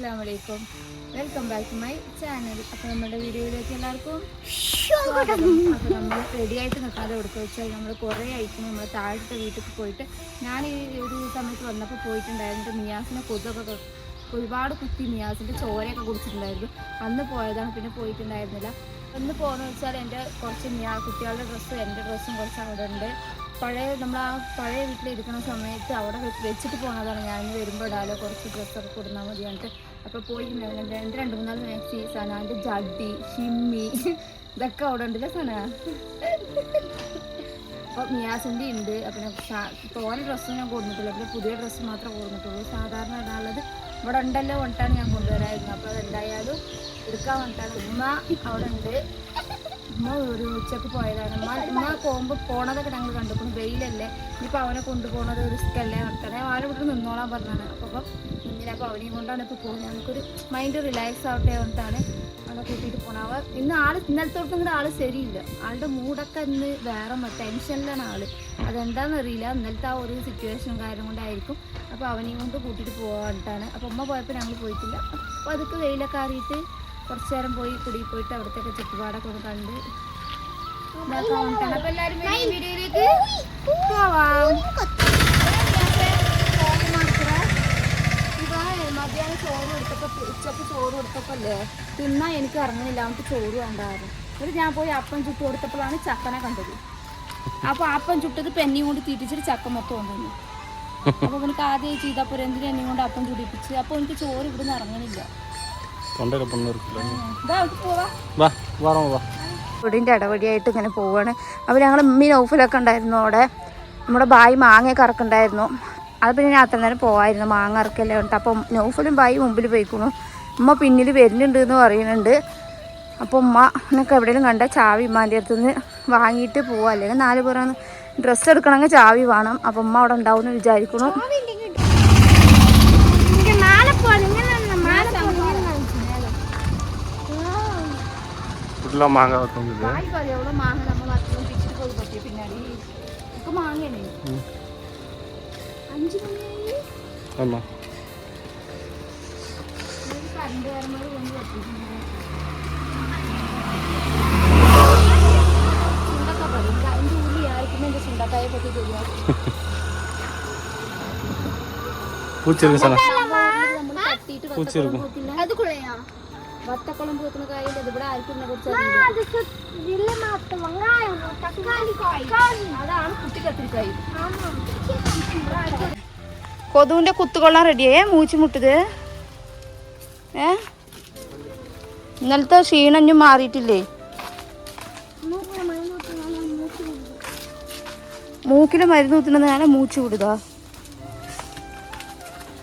അസ്സാം വലൈക്കും welcome back to my channel അപ്പോൾ നമ്മുടെ വീഡിയോയിലേക്ക് എല്ലാവർക്കും അപ്പോൾ നമ്മൾ റെഡി ആയിട്ട് നിൽക്കാതെ കൊടുക്കുക വെച്ചാൽ നമ്മൾ കുറേ ആയിട്ട് നമ്മൾ താഴത്തെ വീട്ടിൽ പോയിട്ട് ഞാൻ ഈ ഒരു സമയത്ത് വന്നപ്പോൾ പോയിട്ടുണ്ടായിരുന്നു മിയാസിനെ കൊതൊക്കെ ക- ഒരുപാട് കുത്തി മിയാസിന്റെ ചോരയൊക്കെ കുടിച്ചിട്ടുണ്ടായിരുന്നു. അന്ന് പോയതാണ് പിന്നെ പോയിട്ടുണ്ടായിരുന്നില്ല. അന്ന് പോകുന്നത് വെച്ചാൽ എന്റെ കുറച്ച് മിയാ കുട്ടികളുടെ ഡ്രസ്സും എന്റെ ഡ്രസ്സും കുറച്ച് അവിടെ ഉണ്ട്. പഴയ നമ്മൾ ആ പഴയ വീട്ടിൽ ഇരിക്കുന്ന സമയത്ത് അവിടെ വെച്ചിട്ട് പോകുന്നതാണ് ഞാൻ വരുമ്പോൾ ഇടാലോ കുറച്ച് ഡ്രസ്സൊക്കെ കൊടുന്നാൽ മതി എന്നിട്ട് അപ്പോൾ പോയി രണ്ട് രണ്ട് മൂന്നാൽ മാക്സി സനാന്റെ ജഡ്ഡി ഷിമ്മി ഇതൊക്കെ അവിടെ ഉണ്ടല്ലേ സന? അപ്പോൾ മിയാസിന്റെ ഉണ്ട്. അപ്പം തോനെ ഡ്രസ്സ് ഞാൻ കൊടുത്തിട്ടില്ല പിന്നെ പുതിയ ഡ്രസ്സ് മാത്രമേ കൊടുത്തിട്ടുള്ളൂ സാധാരണ ഇടാനുള്ളത് ഇവിടെ ഉണ്ടല്ലോ കൊണ്ടാണ് ഞാൻ കൊണ്ടുവരായിരുന്നു അപ്പോൾ അതെന്തായാലും എടുക്കാൻ വേണ്ടിട്ടാണ് ഉമ്മ അവിടെ ഉണ്ട്. ഉമ്മ ഒരു ഉച്ചയ്ക്ക് പോയതാണ്. ഉമ്മ ഉമ്മ പോകുമ്പോൾ പോണതൊക്കെ ഞങ്ങൾ കണ്ടുപോകും വെയിലല്ലേ. ഇനിയിപ്പോൾ അവനെ കൊണ്ടുപോകണത് റിസ്ക് അല്ലേ നടത്തണേ അവനെ ഇവിടെ നിന്നോളാൻ പറഞ്ഞാണ് അപ്പോൾ അപ്പം ഇങ്ങനെ അപ്പോൾ അവനെയും കൊണ്ടാണ് ഇപ്പോൾ പോകുന്നത്. നമുക്കൊരു മൈൻഡ് റിലാക്സ് ആവട്ടെ കൊണ്ടാണ് അവനെ കൂട്ടിയിട്ട് പോകണം അവ ഇന്ന് ആൾ ഇന്നലത്തോട്ട് കൂടെ ആൾ ശരിയില്ല. ആളുടെ മൂടൊക്കെ ഇന്ന് വേറെ ടെൻഷനിലാണ് ആൾ അതെന്താണെന്നറിയില്ല ഇന്നലത്തെ ആ ഒരു സിറ്റുവേഷൻ കാര്യം കൊണ്ടായിരിക്കും. അപ്പോൾ അവനെയും കൊണ്ട് കൂട്ടിയിട്ട് പോകാനിട്ടാണ് അപ്പോൾ ഉമ്മ പോയപ്പോൾ ഞങ്ങൾ പോയിട്ടില്ല. അപ്പോൾ അതൊക്കെ വെയിലൊക്കെ അറിയിട്ട് കുറച്ച് നേരം പോയി കുടി പോയിട്ട് അവിടുത്തെ ചുറ്റുപാടൊക്കെ ഒന്ന് കണ്ട് ഇതാക്കാൻ വേണ്ടിയിട്ടാണ് അപ്പോൾ എല്ലാവരും ഈ വീഡിയോയിലേക്ക് പോവാം. ഇതാ മധ്യാഹ്നം ചോറ് കൊടുത്തപ്പോൾ ഉച്ചയ്ക്ക് ചോറ് കൊടുത്തപ്പോൾ അല്ലേ എനിക്ക് ഇറങ്ങുന്നില്ല അവർക്ക് ചോറ് വേണ്ടായിരുന്നു എന്നിട്ട് ഞാൻ പോയി അപ്പം ചുട്ട് കൊടുത്തപ്പോഴാണ് ചക്കനെ കണ്ടത്. അപ്പോൾ അപ്പം ചുട്ടത് പെന്നി കൊണ്ട് തീറ്റിച്ചിട്ട് ചക്ക മൊത്തം കൊണ്ടുവന്നു. അപ്പോൾ എനിക്ക് ആദ്യം ചെയ്തപ്പോൾ എന്തിനും എന്നെ കൊണ്ട് അപ്പം ചുടിപ്പിച്ച് അപ്പോൾ എനിക്ക് ചോറ് ഇവിടുന്ന് ഇറങ്ങണില്ല. ഇതാ പോവാ. വാ വാറോ വാ. വീടിന്റെ ഇടവഴിയായിട്ട് ഇങ്ങനെ പോവാണ്. അപ്പോൾ ഞങ്ങൾ മീൻ ഓഫിലൊക്കെ ഉണ്ടായിരുന്നു അവിടെ. നമ്മുടെ ബായി മാങ്ങയൊക്കെ ഇറക്കുണ്ടായിരുന്നു അത് പിന്നെ ഞാൻ അത്ര നേരം പോവായിരുന്നു മാങ്ങ ഇറക്കല്ലേ ഉണ്ട് അപ്പം നൗഫലും ബായി മുമ്പിൽ പോയിക്കുന്നു ഉമ്മ പിന്നിൽ വരുന്നുണ്ട് എന്ന് പറയുന്നുണ്ട്. അപ്പോൾ ഉമ്മ എന്നൊക്കെ എവിടെയെങ്കിലും കണ്ട ചാവി ഉമ്മാന്റെ അടുത്ത് നിന്ന് വാങ്ങിയിട്ട് പോവാം. അല്ലെങ്കിൽ നാല് പേർ ഡ്രസ്സ് എടുക്കണമെങ്കിൽ ചാവി വേണം. അപ്പം ഉമ്മ അവിടെ ഉണ്ടാവും എന്ന് വിചാരിക്കണു Kucir ke sana. Kucir ke sana. വത്തക്കുളം വെക്കുന്ന കാര്യം ഇവിടെ ആർക്കും അതാണ് കുട്ടി കത്തിരിക്കായി കൊതുവിന്റെ കുത്തുകൊള്ളാൻ റെഡിയായേ. മൂച്ചു മുട്ടത് ഏ? ഇന്നലത്തെ ക്ഷീണഞ്ഞും മാറിയിട്ടില്ലേ? മൂക്കിന് മരുന്ന് കുത്തുന്നത് ഞാൻ മൂച്ച് വിടുക.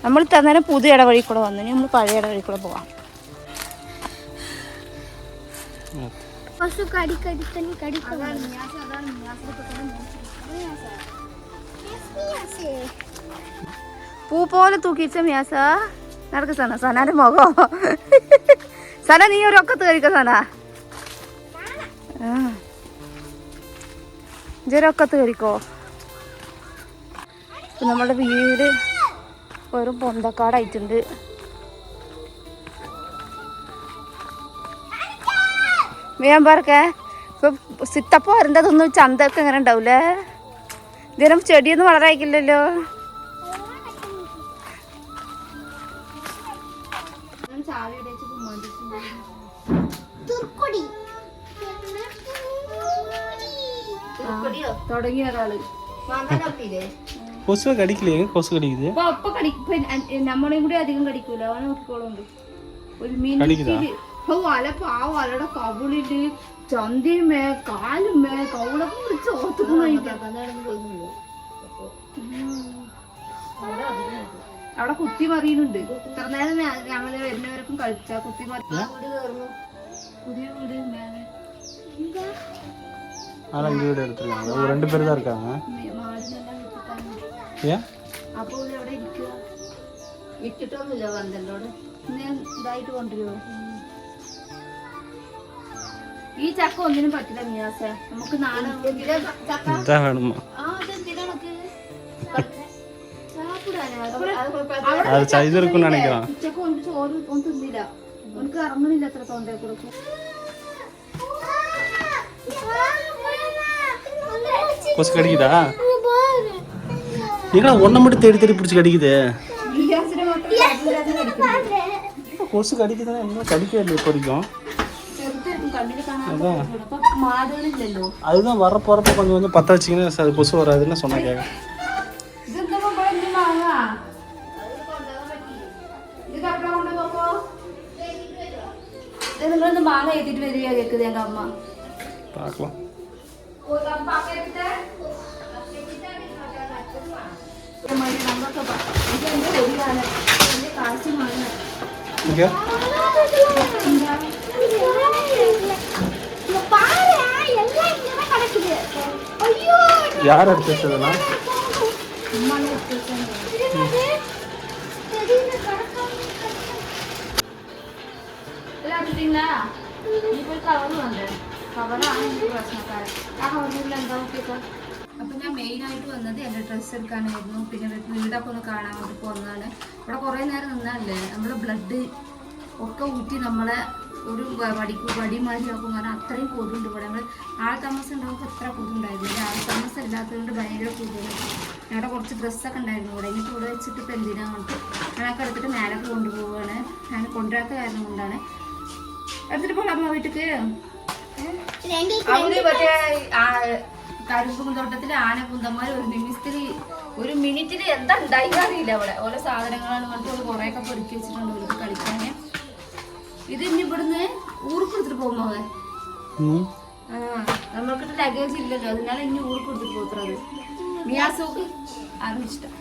നമ്മൾ തന്നെ പുതിയ ഇടവഴി കൂടെ വന്നു നമ്മൾ പഴയ ഇടവഴി കൂടെ പോവാം. പശു കടിക്കടിക്കണി കടിക്കണം പൂ പോലെ തൂക്കിച്ച മ്യാസ നടക്ക് സന സനാന്റെ മുഖോ. സന നീ ഒരു ഒക്കത്ത് കഴിക്ക സന. ജരൊക്കത്ത് കയറിക്കോ നമ്മുടെ വീട് വെറും പൊന്തക്കാടായിട്ടുണ്ട്. വേഗം പറക്കേ ഇപ്പൊ സിത്തപ്പ വരേണ്ടതൊന്നും ചന്തയൊക്കെ ഇങ്ങനെ ഉണ്ടാവൂലേ? ഇതിനും ചെടിയൊന്നും വളരായിക്കില്ലല്ലോ? തുടങ്ങിയ ഒരാൾ. കൊസു കടിക്കില്ലേ? കൊസു കടിക്കുന്നത് അപ്പൊ അപ്പൊ കടിക്കും നമ്മളെയും കൂടി അധികം കടിക്കൂല. അവനെ നോക്കിക്കോളുണ്ട് ഒരു മീൻ മിനിറ്റിൽ ഓ വല ആ വലയുടെ കവിളില് ചന്തിമേ കാലുമേ കവിളൊക്കെ പിടിച്ച് ഓത്തുക്കും അവിടെ കുത്തി മറിയുന്നുണ്ട് ഇത്ര നേരം ഞാ- ഞങ്ങള് വരുന്നവർക്കും കളിച്ച കുത്തി മറി പുതിയ വീട് മേലെ ஆனா இங்க வீடு எடுத்துருக்காங்க ஒரு ரெண்டு பேர் தான் இருக்காங்க മേ- മാടിനെല്ലാം വിട്ടിട്ടാണ് ஏன் അപ്പൊ ഇവിടെ എവിടെ ഇരിക്കുക ഇട്ടിട്ടൊന്നുമില്ല പന്തലോട് ഇന്ന് ഇതായിട്ട് കൊണ്ടുവരുമോ ഈ ചക്ക ഒന്നിനും പറ്റില്ല മിയാസെ നമുക്ക് നാളെ ചക്ക இதான் வேணுமா ആ അതെന്തിനാ നമുക്ക് ചക്ക அது ச- இது இருக்குன்னு நினைக்கிறேன். ഉച്ചക്ക് കൊണ്ട് ചോറ് ഒന്നും തിന്നില്ല അവനക്ക് ഇറങ്ങണില്ല അത്ര തൊണ്ടേ കൂടെ கொசு கடிக்குதா நீங்களா ஒன்றை மட்டும் தேடி தேடி பிடிச்சி கடிக்குது ഗ്യാസിനെ മാത്രം கொசு கடிக்குதுன்னா இன்னும் கடிக்கவே இல்லை இப்போ வரைக்கும் அதுதான் வர போறப்ப கொஞ்சம் கொஞ்சம் பத்த வச்சிங்கன்னா அது கொசு வராதுன்னு சொன்ன கேட்க பார்க்கலாம் இங்கே എന്താ നോക്കിയത് അപ്പൊ ഞാൻ മെയിൻ ആയിട്ട് വന്നത് എന്റെ ഡ്രസ്സ് എടുക്കാനായിരുന്നു. പിന്നെ വീടൊക്കെ ഒന്ന് കാണാൻ വേണ്ടി പോകുന്നതാണ് ഇവിടെ കുറെ നേരം നിന്നാലേ നമ്മുടെ ബ്ലഡ് ഒക്കെ ഊറ്റി നമ്മളെ ഒരു വടിക്ക് വടി മാറ്റി നോക്കും കാരണം അത്രയും കൊതുണ്ട് ഇവിടെ നമ്മൾ ആൾ താമസം ഉണ്ടാകുമ്പോൾ എത്ര കൊതുണ്ടായിരുന്നു ആൾ താമസം ഇല്ലാത്തതുകൊണ്ട് ഭയങ്കര കൊതുണ്ട് ഞങ്ങളുടെ കുറച്ച് ഡ്രസ്സൊക്കെ ഉണ്ടായിരുന്നു ഇവിടെ. എനിക്ക് ഇവിടെ വെച്ചിട്ട് ഇപ്പം എന്തിനാ കൊണ്ട് ഞാനൊക്കെ എടുത്തിട്ട് മേലൊക്കെ കൊണ്ടുപോവാണ്. ഞാൻ കൊണ്ടുവരാത്ത കാരണം കൊണ്ടാണ്. എടുത്തിട്ട് പോകാം അമ്മ വീട്ടിക്ക്. അവിടെ ആന കുന്തന്മാർ ഒരു നിമിഷത്തിൽ ഒരു മിനിറ്റിൽ എന്താ ഉണ്ടായിക്കാറിയില്ല അവിടെ. ഓരോ സാധനങ്ങളാണ് പറഞ്ഞിട്ട് കുറേയൊക്കെ പൊരുക്കി വെച്ചിട്ടുണ്ട് ഒരു കളിക്കാന്. ഇത് ഇനി ഇവിടുന്ന് ഊർക്ക് എടുത്തിട്ട് പോകുമ്പോ നമ്മൾക്കിട്ട് ലഗേജ് ഇല്ലല്ലോ അതിനാൽ ഇനി ഊർക്ക് എടുത്തിട്ട് പോകത്തത് മിയാസോക്ക് ആരും ഇഷ്ടം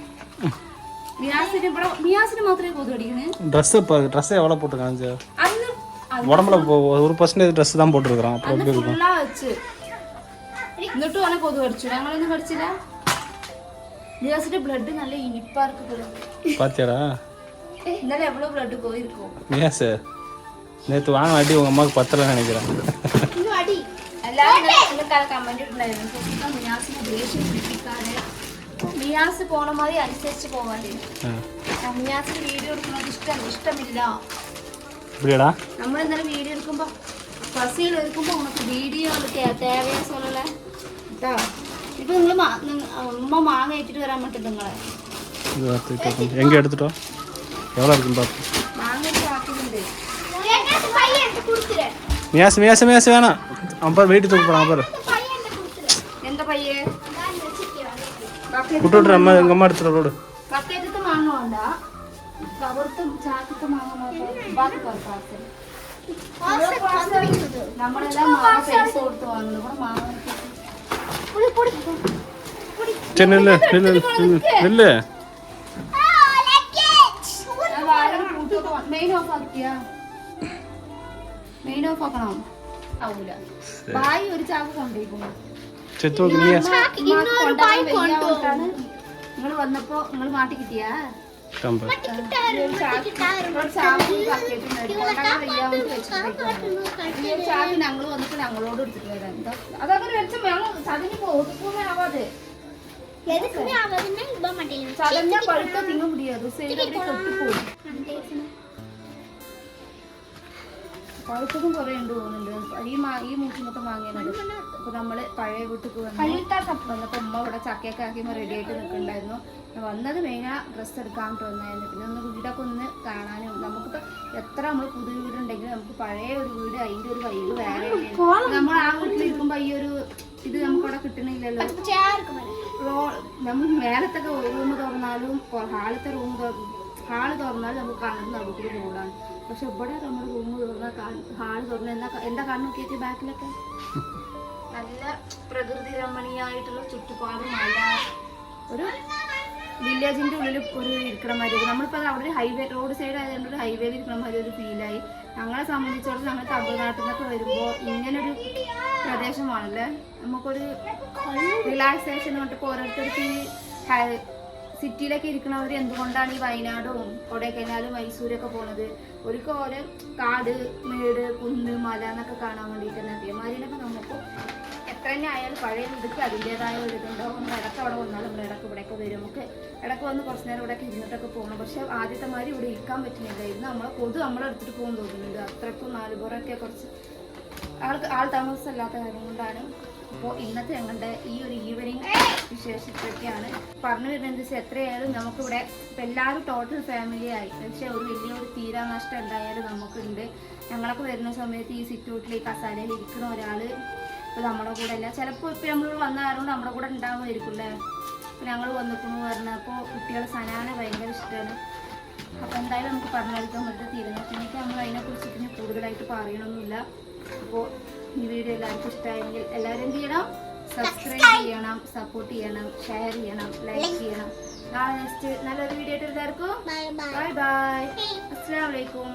மியாசினு படம் மியாசினு மாத்திரமே போது அடிக்கணும் ட்ரெஸ் இப்போ ட்ரெஸ் எவ்வளோ போட்டிருக்காங்க உடம்புல ஒரு பர்சன்டேஜ் ட்ரெஸ் தான் போட்டிருக்கிறான் அப்புறம் எப்படி இருக்கும் வச்சு എന്നിട്ട് ഓനെ കൊതു കടിച്ചു ഞങ്ങളൊന്നും കടിച്ചില്ല ദിവസത്തെ ബ്ലഡ് നല്ല ഇനിപ്പാർക്ക് പോലും പാത്തിയാടാ ഇന്നലെ എവ്വളോ ബ്ലഡ് പോയിരിക്കും நேற்று வாங்கின அடி உங்கள் அம்மாவுக்கு பத்தலைன்னு நினைக்கிறேன் அடி എല്ലാവരും കമന്റ് ഇട്ടുണ്ടായിരുന്നു സുഹൃത്തുക്കൾ നിയാസിനെ ദേഷ്യം പിടിപ്പിക്കാതെ നിയാസ് പോണ മാതിരി അനുസരിച്ച് പോവാണ്ടേ ஆ നിയാസിന് വീഡിയോ എടുക്കുന്നത് ഇഷ്ടം ഇഷ്ടമില്ല இப்படியாடா നമ്മൾ ഇന്നലെ വീഡിയോ എടുക്കുമ്പോ ഫസിയിൽ എടുക്കുമ്പോ ഉനക്ക് വീഡിയോ തേവയാ சொல்லல കേട്ടോ ഇപ്പൊ നിങ്ങൾ ഉമ്മ മാങ്ങ ഏറ്റിട്ട് വരാൻ പറ്റും നിങ്ങളെ இது வார்த்தை எங்கே எடுத்துட்டோம் எவ்வளோ மேச மேச மேச வேணாம். அம்பார் வெயிட்டு தூக்க போறான் அம்பார் எந்த பையன்? விட்டு விட்டுற அம்மா எங்க മെയിൻ ഓഫ് ആക്കണം. ആവൂല. ഒരു ചാക്ക് കൊണ്ടുപോയിക്കുന്നു നിങ്ങൾ വന്നപ്പോ നിങ്ങൾ മാട്ടി കിട്ടിയാ? ഞങ്ങൾ വന്നിട്ട് ഞങ്ങളോട് എടുത്തിട്ട് വരാം. അതങ്ങനെ വെച്ചു ഞങ്ങൾ ചതിന് പോകുന്നാവാതെ ചതഞ്ഞ പഴുത്ത തിങ്ങ മുടിയാതെ സൈഡ് അവിടെ കൊട്ടിപ്പോകും. പഴുത്തതും കുറേ ഉണ്ട് തോന്നുന്നുണ്ട്. ഈ മാ ഈ മൂക്കിമൊത്തം വാങ്ങിയത് അപ്പൊ നമ്മൾ പഴയ വീട്ടിൽ വന്നു വന്നപ്പോൾ ഉമ്മ ഇവിടെ ചക്കയൊക്കെ ആക്കിയപ്പോൾ റെഡി ആയിട്ട് നിൽക്കണ്ടായിരുന്നു വന്നത് മെയിനാ ഡ്രസ്സ് എടുക്കാൻ വന്നായിരുന്നു. പിന്നെ ഒന്ന് വീടൊക്കെ ഒന്ന് കാണാനും നമുക്കിപ്പോ എത്ര നമ്മൾ പുതിയ വീടുണ്ടെങ്കിലും നമുക്ക് പഴയ ഒരു വീട് അതിന്റെ ഒരു വൈബ് വേറെ നമ്മൾ ആ വീട്ടിലിരിക്കുമ്പോൾ ഈ ഒരു ഇത് നമുക്കവിടെ കിട്ടണില്ലല്ലോ. നമ്മൾ മേലത്തൊക്കെ റൂം തുറന്നാലും ഹാളത്തെ റൂം ഹാൾ തുറന്നാലും നമുക്ക് കാണുന്നത് നമുക്കൊരു റോഡാണ് പക്ഷെ ഇവിടെ നമ്മുടെ റൂം തുറന്ന ഹാൾ തുറന്ന എന്താ എന്താ കാണു നോക്കിയിട്ട് ബാക്കിലൊക്കെ? നല്ല പ്രകൃതി രമണീയമായിട്ടുള്ള ചുറ്റുപാട് മല ഒരു വില്ലേജിന്റെ ഉള്ളിൽ ഒരു ഇരിക്കണ മാതിരി നമ്മളിപ്പോൾ അവിടെ ഒരു ഹൈവേ റോഡ് സൈഡ് ആയതുകൊണ്ട് ഒരു ഹൈവേയിൽ ഇരിക്കണ മാതിരി ഒരു ഫീലായി ഞങ്ങളെ സംബന്ധിച്ചിടത്തോളം ഞങ്ങൾ തമിഴ്നാട്ടിൽ നിന്നൊക്കെ വരുമ്പോൾ ഇങ്ങനൊരു പ്രദേശമാണല്ലേ? നമുക്കൊരു റിലാക്സേഷൻ കൊണ്ട് ഓരോരുത്തർക്ക് ഈ സിറ്റിയിലൊക്കെ ഇരിക്കുന്നവർ എന്തുകൊണ്ടാണ് ഈ വയനാടും കൊടൈക്കനാലും മൈസൂരൊക്കെ പോണത്? ഒരിക്കൽ ഓരോ കാട് മേട് കുന്ന് മല എന്നൊക്കെ കാണാൻ വേണ്ടിയിട്ട് നദിയമാരിനൊക്കെ നമുക്ക് എത്ര തന്നെ ആയാലും പഴയ ഇതൊക്കെ അതിന്റെതായ ഒരു ഇതുണ്ടാവും. നമ്മൾ ഇടയ്ക്ക് അവിടെ വന്നാലും നമ്മൾ ഇടയ്ക്ക് ഇവിടെയൊക്കെ വരും. നമുക്ക് ഇടയ്ക്ക് വന്ന് കുറച്ച് നേരം ഇവിടെയൊക്കെ ഇരുന്നിട്ടൊക്കെ പോകണം. പക്ഷെ ആദ്യത്തെ മാതിരി ഇവിടെ ഇരിക്കാൻ പറ്റുന്നില്ല. ഇന്ന് നമ്മളെ കൊതു നമ്മളെടുത്തിട്ട് പോകാൻ തോന്നുന്നുണ്ട്. അത്രക്കും നാലുപുറമൊക്കെ കുറച്ച് ആൾ ആൾ താമസമില്ലാത്ത കാര്യം കൊണ്ടാണ്. അപ്പോൾ ഇന്നത്തെ ഞങ്ങളുടെ ഈ ഒരു ഈവനിങ് വിശേഷിച്ചൊക്കെയാണ് പറഞ്ഞു വരുന്നത് എത്രയായാലും നമുക്കിവിടെ ഇപ്പം എല്ലാവരും ടോട്ടൽ ഫാമിലി ആയി. പക്ഷേ ഒരു വലിയൊരു തീരാനഷ്ടം ഉണ്ടായാലും നമുക്കുണ്ട്. ഞങ്ങളൊക്കെ വരുന്ന സമയത്ത് ഈ സിറ്റൗട്ടിൽ ഈ കസാലയിൽ ഇരിക്കുന്ന ഒരാൾ ഇപ്പോൾ നമ്മുടെ കൂടെ അല്ല. ചിലപ്പോൾ ഇപ്പോൾ നമ്മൾ വന്ന കാരണം നമ്മുടെ കൂടെ ഉണ്ടാവുമായിരിക്കില്ലേ അപ്പോൾ ഞങ്ങൾ വന്നിക്കുന്നു പറഞ്ഞപ്പോൾ കുട്ടികളെ സനാനെ ഭയങ്കര ഇഷ്ടമാണ് അപ്പോൾ എന്തായാലും നമുക്ക് പറഞ്ഞു പറഞ്ഞെടുക്കാൻ പറ്റുന്ന തീരുമാനത്തിനൊക്കെ നമ്മൾ അതിനെക്കുറിച്ച് പിന്നെ കൂടുതലായിട്ട് പറയണമൊന്നുമില്ല അപ്പോൾ ഈ വീഡിയോ എല്ലാവർക്കും ഇഷ്ടമായെങ്കിൽ എല്ലാവരും എന്ത് ചെയ്യണം? സബ്സ്ക്രൈബ് ചെയ്യണം സപ്പോർട്ട് ചെയ്യണം ഷെയർ ചെയ്യണം ലൈക്ക് ചെയ്യണം. നാളെ നെക്സ്റ്റ് നല്ലൊരു വീഡിയോ ആയിട്ട് എല്ലാവർക്കും ബൈ ബൈ അസ്സാം വലൈക്കും.